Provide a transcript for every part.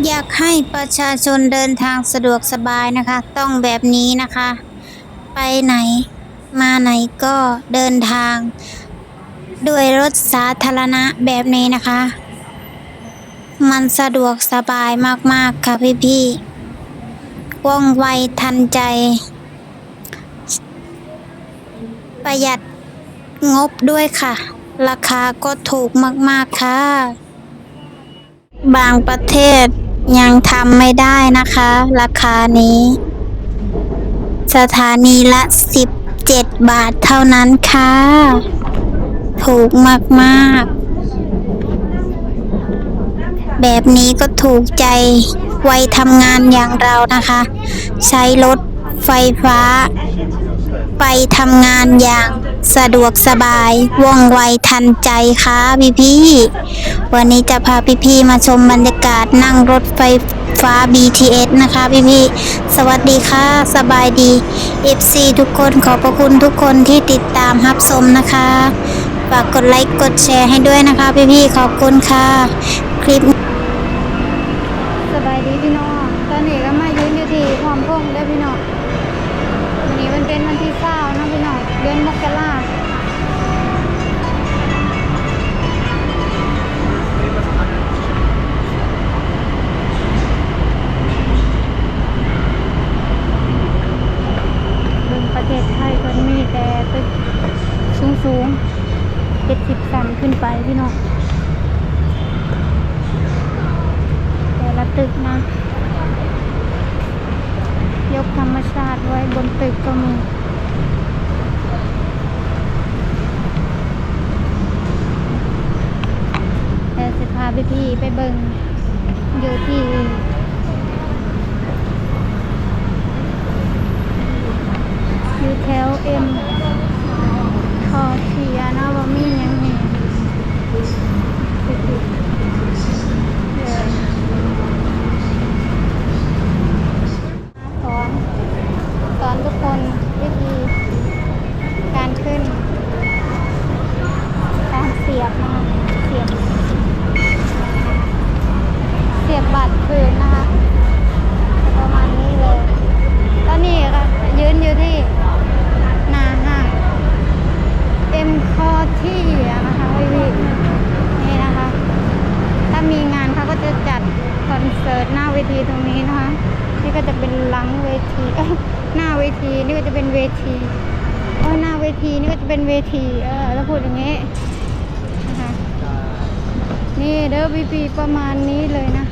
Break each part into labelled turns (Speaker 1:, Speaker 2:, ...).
Speaker 1: อยากให้ประชาชนเดินทางสะดวกสบายนะคะ ต้องแบบนี้นะคะ ไปไหน มาไหนก็เดินทาง ด้วยรถสาธารณะแบบนี้นะคะ มันสะดวกสบายมากๆค่ะพี่ๆว่องไวทันใจ ประหยัดงบด้วยค่ะ ราคาก็ถูกมาก ๆ ค่ะ บางประเทศ ยังทำไม่ได้นะคะ ราคานี้ สถานีละ 17 บาทเท่านั้นค่ะ ถูกมากๆ แบบนี้ก็ถูกใจวัยทำงานอย่างเรานะคะ ใช้รถไฟฟ้า ไปทำงานอย่าง สะดวกสบายว่องไวทันใจค่ะพี่พี่วันนี้จะพาพี่พี่มาชมบรรยากาศนั่งรถไฟฟ้า BTS นะคะพี่พี่สวัสดีค่ะสบายดี FC ทุกคนขอบพระคุณทุกคนที่ติดตามรับชมนะคะฝากกดไลค์กดแชร์ให้ด้วยนะคะพี่พี่ขอบคุณค่ะ คลิป
Speaker 2: ยกธรรมชาติไว้บนตึกก็มีแต่สิพาพี่พี่ๆไปเบิงอยู่ที่อยู่แถวเอ็มคอเทียนะว่ามีหยังไงเดี๋ยว สอนสอนทุกคนวิธีการขึ้น การเสียบนะคะเสียบ เสียบบัตรคืนนะคะ ประมาณนี้เลย ตอนนี้ก็ยืนอยู่ที่หน้าห้างเอ็มคอที่นะคะพี่พี่นี่นะคะ ถ้ามีงานเขาก็จะจัดคอนเสิร์ตหน้าเวทีตรงนี้นะคะ นี่ก็จะเป็นหลังเวทีเอ้ยหน้าเวทีนี่ก็จะเป็นเวทีเออหน้าเวทีนี่ก็จะเป็นเวที เออแล้วพูดอย่างงี้นะคะนี่เด้อพีพีประมาณนี้เลยนะ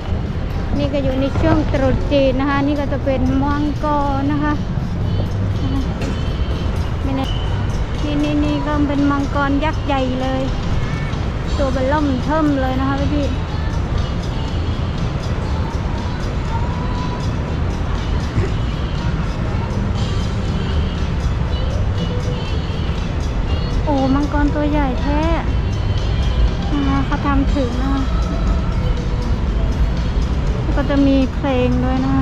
Speaker 2: นี่ก็อยู่ในช่วงตรุษจีนนะคะ นี่ก็จะเป็นมังกรนะคะไม่แน่นี่นี่นี่ก็เป็นมังกรยักษ์ใหญ่เลย ตัวเป็นล่มเทิมเลยนะคะพี่ ตัวใหญ่แท้นะเขาทำถึงนะก็จะมีเพลงด้วยนะ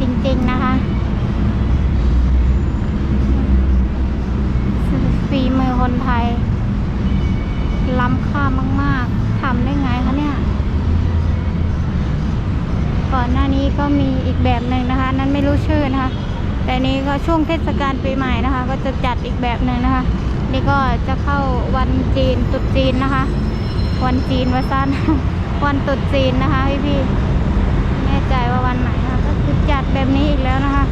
Speaker 2: จริง ๆ นะคะฝีมือคนไทย ล้ำค่ามาก ๆทำได้ไงคะเนี่ย ก่อนหน้านี้ก็มีอีกแบบหนึ่งนะคะ นั้นไม่รู้ชื่อนะคะ แต่นี้ก็ช่วงเทศกาลปีใหม่นะคะ ก็จะจัดอีกแบบหนึ่งนะคะ นี่ก็จะเข้าวันจีนตรุษจีนนะคะ วันจีนวัสั้นวันตรุษจีนนะคะพี่พี่ จว่าวันไหนนะก็คือจัดแบบนี้อีกแล้วนะคะ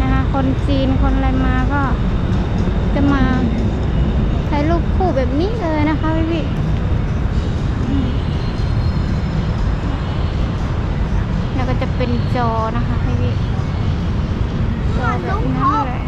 Speaker 2: นะคะ คนจีนคนอะไรมาก็ จะมาใช้รูปคู่แบบนี้เลยนะคะพี่พี่แล้วก็จะเป็นจอนะคะพี่พี่จอแบบนี้เลย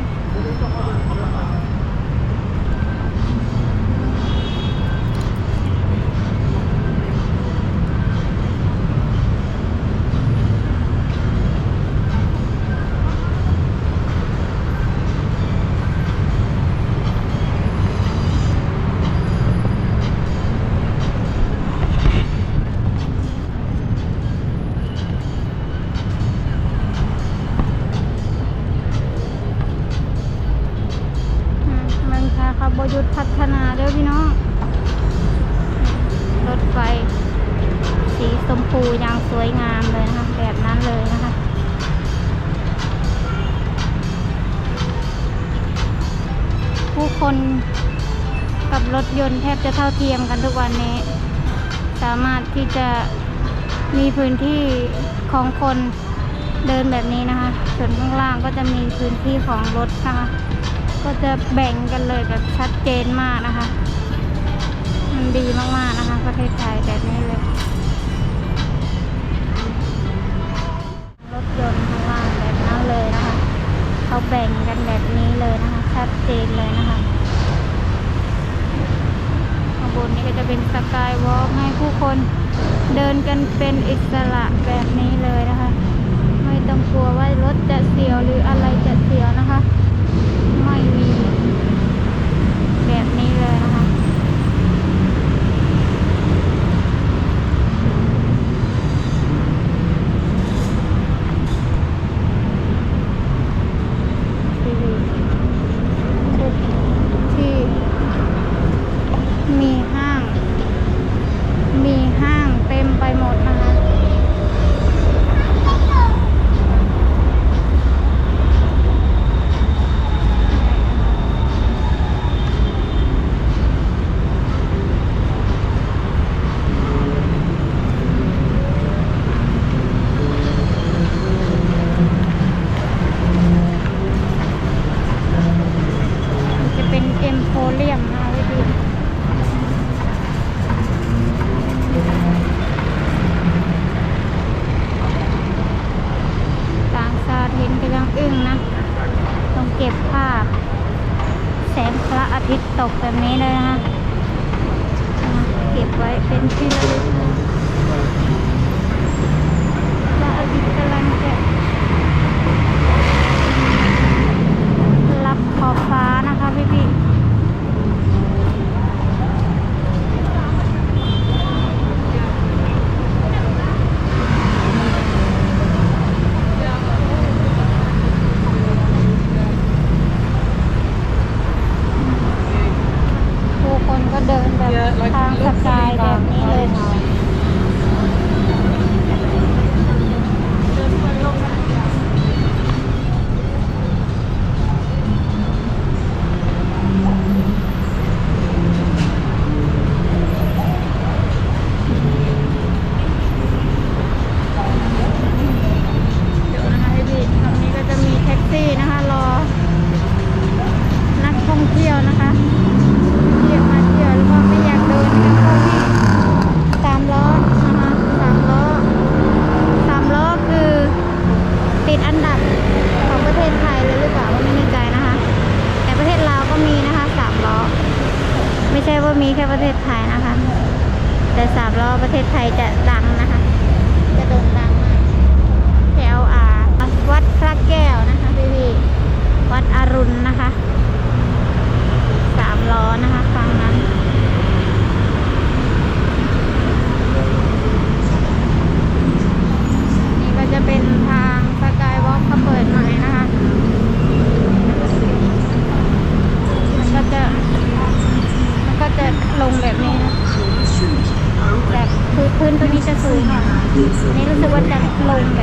Speaker 2: อย่างสวยงามเลยนะคะ แบบนั้นเลยนะคะ ผู้คนกับรถยนต์แทบจะเท่าเทียมกันทุกวันนี้ สามารถที่จะมีพื้นที่ของคนเดินแบบนี้นะคะ ส่วนข้างล่างก็จะมีพื้นที่ของรถนะคะ ก็จะแบ่งกันเลยแบบชัดเจนมากนะคะ มันดีมากๆนะคะ ประเทศไทยแบบนี้เลย ยนต์ข้างล่างแบบนั้นเลยนะคะ เขาแบ่งกันแบบนี้เลยนะคะ ชัดเจนเลยนะคะข้างบนนี้ก็จะเป็นสกายวอล์กให้ผู้คนเดินกันเป็นอิสระแบบนี้เลยนะคะ ไม่ต้องกลัวว่ารถจะเสียวหรืออะไรจะเสียวนะคะ ไม่มี แบบนี้เลยนะคะ ที่ทุกที่มีห้าง มีห้างเต็มไปหมดนะคะ มันจะเป็นเอ็มโพเรียมนะคะพี่ดูต่างชาติเห็นก็ยังอึ้งนะ ต้องเก็บภาพ แสงพระอาทิตย์ตกแบบนี้เลยนะคะเก็บไว้เป็นที่ระลึกพระอาทิตย์กำลังจะรับขอบฟ้านะคะพี่พี่ผู้คนก็เดินแบบทางสกายแบบนี้เลย เดี๋ยวนะคะพี่พี่ตรงนี้ก็จะมีแท็กซี่นะคะรอ นักท่องเที่ยวนะคะเที่ยวมาเที่ยวแล้วก็ไม่อยากเดินกันก็ที่สามล้อนะคะสามล้อสามล้อคือติดอันดับของประเทศไทยเลยหรือเปล่าไม่แน่ใจนะคะ แต่ประเทศลาวก็มีนะคะสามล้อ ไม่ใช่ว่ามีแค่ประเทศไทยนะคะ แต่สามล้อประเทศไทยจะดังนะคะ จะโด่งดังมาก แถวอ่าวัดพระแก้วนะคะพี่พี่วัดอรุณนะคะสามล้อนะคะฝั่งนั้น นี่ก็จะเป็นทางสกายวอล์กเขาเปิดใหม่นะคะ มันก็จะ มันก็จะลงแบบนี้นะแบบพื้นพื้นตรงนี้จะสูงห นี่รู้สึกว่าจะลง